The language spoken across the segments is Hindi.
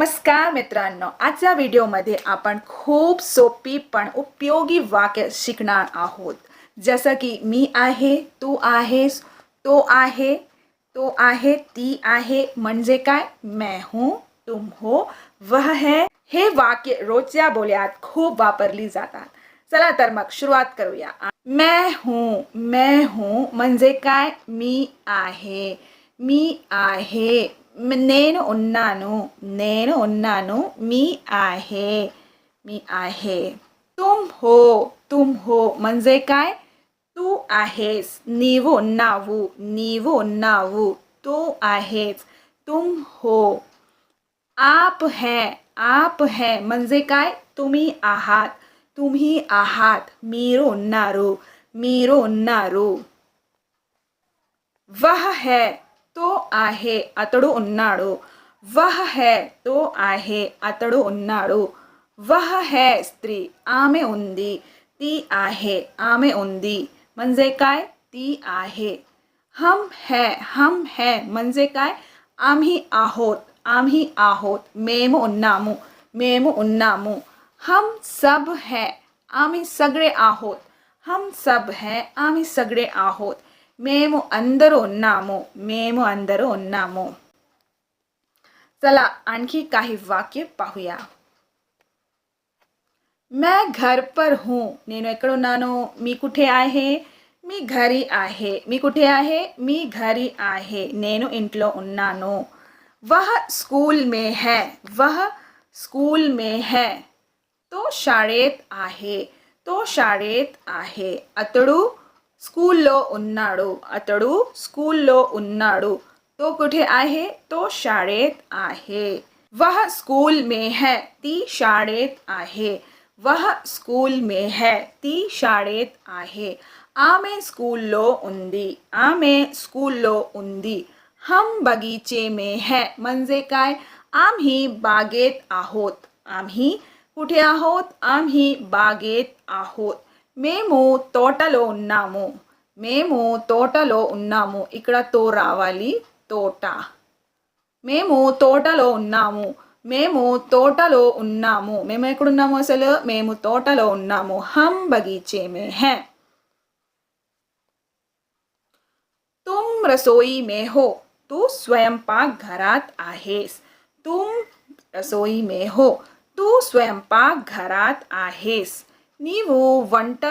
नमस्कार मित्रांनो आजच्या व्हिडिओमध्ये आपण खूप सोपी पण उपयोगी वाक्य शिकणार आहोत. जसं की मी आहे तू आहेस तो आहे तो आहे ती आहे म्हणजे काय? मैं हूँ तुम हो वह है. हे वाक्य रोजच्या बोल्यात खूप वापरली जातात. चला तर मग सुरुवात करूया. मैं हूँ मैं हूँ म्हणजे काय? मी आहे मी आहे. నేను ఉన్నాను నేను ఉన్నాను మీ आहे मी आहे तुम हो तुम हो म्हणजे काय तू आहेस నీవు ఉన్నావు నీవు ఉన్నావు तू आहेस तुम हो आप है आप है म्हणजे काय तुम्ही आहात तुम्ही आहात మీరు ఉన్నారు మీరు ఉన్నారు వహ హే तो आहे अतड़ उन्ना वह है तो आहे अतड़ उन्ना वह है स्त्री आमे उंदी ती आहे आमे उंदी मंजे काय ती आहे. हम है हम है मंजे काय आम्ही आहोत आम्ही आहोत मेम उन्नामु मेम उन्नामु हम सब है आमी सगड़े आहोत हम सब है आमी सगड़े आहोत మేము అందరూ ఉన్నాము మేము అందరూ ఉన్నాము चला आणखी काही वाक्य पाहूया मैं घर पर हूँ నేను ఎక్కడున్నాను మీ కుఠే आहे మీ घरी आहे మీ కుఠే आहे మీ घरी आहे నేను ఇంట్లో ఉన్నాను वह स्कूल में है वह स्कूल में है तो शाळेत आहे तो शाळेत आहे అతడు స్కూల్లో ఉన్నాడు అతడు స్కూల్లో ఉన్నాడు तो कुठे आहे तो शाळेत आहे वह स्कूल में है ती शाळेत आहे वह स्कूल में है ती शाळेत आहे ఆమె స్కూల్లో ఉంది ఆమె స్కూల్లో ఉంది हम बगीचे में है म्हणजे काय आम्ही बागेत आहोत आम्ही कुठे आहोत आम्ही बागेत आहोत మేము తోటలో ఉన్నాము మేము తోటలో ఉన్నాము ఇక్కడ తో రావాలి తోట మేము తోటలో ఉన్నాము మేము తోటలో ఉన్నాము మేము ఎక్కడున్నాము అసలు మేము తోటలో ఉన్నాము హం బగీచే మే హే तुम रसोई में हो तू स्वयंपाक घरात आहेस तुम रसोई में हो तू स्वयंपाक घरात आहेस నీవు వంట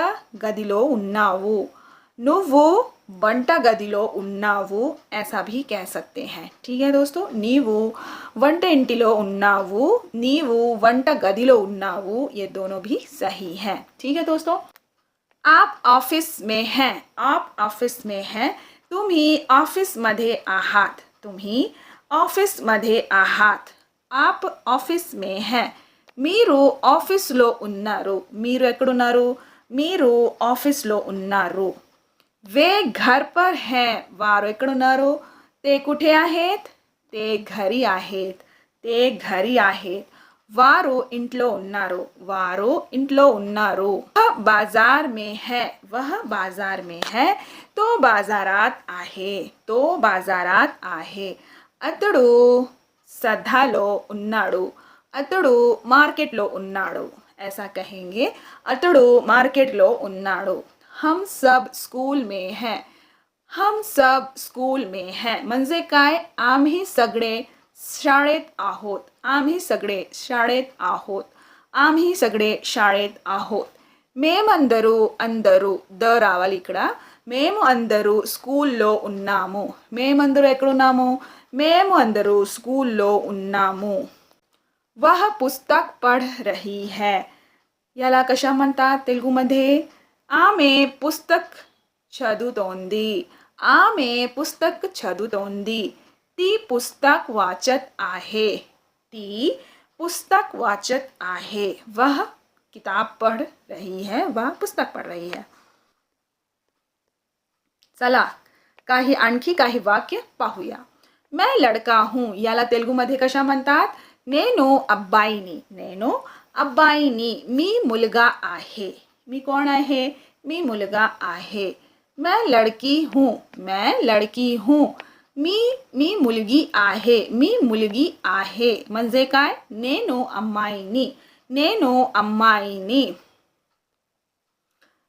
గదిలో ఉన్నావు నువ్వు వంట గదిలో ఉన్నావు ऐसा भी कह सकते हैं ठीक है दोस्तों నీవు వంట ఇంటిలో ఉన్నావు నీవు వంట గదిలో ఉన్నావు ये दोनों भी सही है ठीक है दोस्तों आप ऑफिस में हैं आप ऑफिस में हैं तुम्ही ऑफिसमध्ये आहात तुम्ही ऑफिसमध्ये आहात आप ऑफिस में हैं మీరు ఆఫీస్లో ఉన్నారు మీరు ఎక్కడున్నారు మీరు ఆఫీస్లో ఉన్నారు వే ఘర్ పర్ హే వారు ఎక్కడున్నారు ते कुठे आहेत ते घरी आहेत ते घरी आहेत వారు ఇంట్లో ఉన్నారు వారు ఇంట్లో ఉన్నారు वह बाजार में है वह बाजार में है तो बाजारात आहे तो बाजारात आहे అతడు సదాలో ఉన్నాడు అతడు మార్కెట్లో ఉన్నాడు ऐसा कहेंगे అతడు మార్కెట్లో ఉన్నాడు हम सब स्कूल में है हम सब स्कूल में है म्हणजे काय आम्ही सगळे शाळेत आहोत आम्ही सगळे शाळेत आहोत आम्ही सगळे शाळेत आहोत మేమందరూ అందరూ ద రావాలి ఇక్కడ మేము అందరూ స్కూల్లో ఉన్నాము మేమందరూ ఎక్కడున్నాము మేము అందరూ స్కూల్లో ఉన్నాము वह पुस्तक पढ़ रही है। याला कशा म्हणतात आ आमे पुस्तक छदुतोंदी आमे पुस्तक छदुतोंदी ती पुस्तक वाचत आहे। ती पुस्तक वाचत आहे। वह किताब पढ़ रही है। वह पुस्तक पढ़ रही है। चला, काही आणखी काही वाक्य पाहूया। मैं लडका हूँ। याला मधे कशा म्हणतात నేను అబ్బాయిని నేను అబ్బాయిని मी मुलगा आहे मी कोण आहे मी मुलगा आहे मैं लड़की हूँ मैं लड़की हूँ मी मी मुलगी आहे मी मुलगी आहे म्हणजे काय नेनो अम्माईनी नेनो अम्माईनी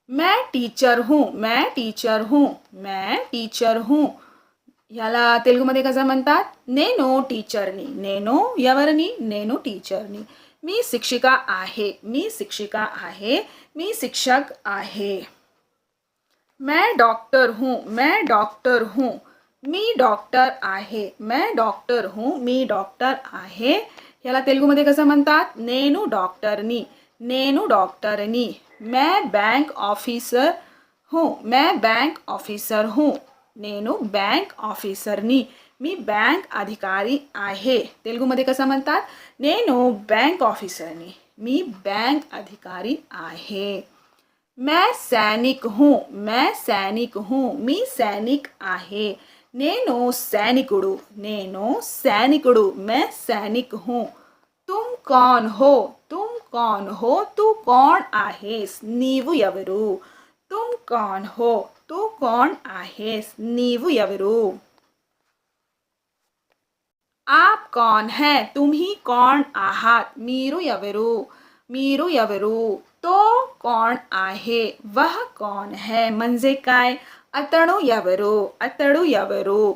मैं टीचर हूँ मैं टीचर हूँ मैं टीचर हूँ ह्याला तेलुगुमध्ये कसं म्हणतात? नेनो टीचरनी. नेनो यावरनी नेनो टीचरनी. मी शिक्षिका आहे. मी शिक्षिका आहे. मी शिक्षक आहे. मैं डॉक्टर हूँ. मैं डॉक्टर हूँ. मी डॉक्टर आहे. मैं डॉक्टर हूँ. मी डॉक्टर आहे. याला तेलुगुमध्ये कसं म्हणतात? नेनू डॉक्टरनी. नेनू डॉक्टरनी. मैं बँक ऑफिसर हूँ. मैं बँक ऑफिसर हूँ. నేను बँक ऑफिसरनी मी बँक अधिकारी आहे तेलुगुमध्ये कसं म्हणतात నేను बँक ऑफिसरनी मी बँक अधिकारी आहे मैं सैनिक हूँ मैं सैनिक हूँ मी सैनिक आहे నేను सैनिकुडु నేను सैनिकुडु मैं सैनिक हूँ तुम कौन हो तुम कौन हो तू कौन आहेस నీవు ఎవరు तुम कौन हो? तू कौन आहेस? नीव यवरु आप कौन है? तुम्ही कौन आहत? मीरु यवरु मीरु यवरु तो कौन आहे? वह कौन है? मंजे काय? अतणु यवरु अतणु यवरु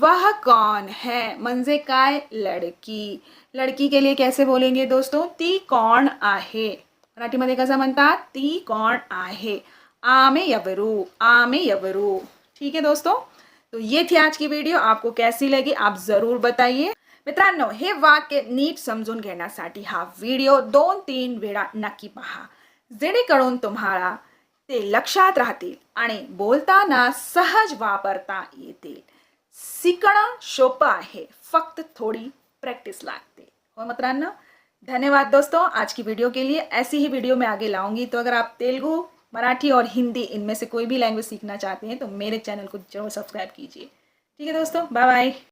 वह कौन है? मंजे काय? लड़की। लड़की के लिए कैसे बोलेंगे दोस्तों? ती कौन आहे? मराठीमध्ये कसा म्हणतात? ती कौन आहे? आमे ఎవరు आमे ఎవరు ठीक है दोस्तों तो ये थी आज की व्हिडिओ आपको कैसी लगी आप जरूर बताइए मित्रांनो हे वाक्य नीट समजून घेण्यासाठी हा व्हिडिओ दोन तीन वेळा नक्की पहा जेणेकरून तुम्हाला ते लक्षात राहतील आणि बोलताना सहज वापरता येतील शिकणं सोपं आहे फक्त थोड़ी प्रैक्टिस लागते हो मित्रांनो धन्यवाद दोस्तों आज की वीडियो के लिए ऐसी ही वीडियो मैं आगे लाऊंगी तो अगर आप तेलुगु मराठी और हिंदी इनमें से कोई भी लैंग्वेज सीखना चाहते हैं तो मेरे चैनल को ज़रूर सब्सक्राइब कीजिए। ठीक है दोस्तों बाय बाय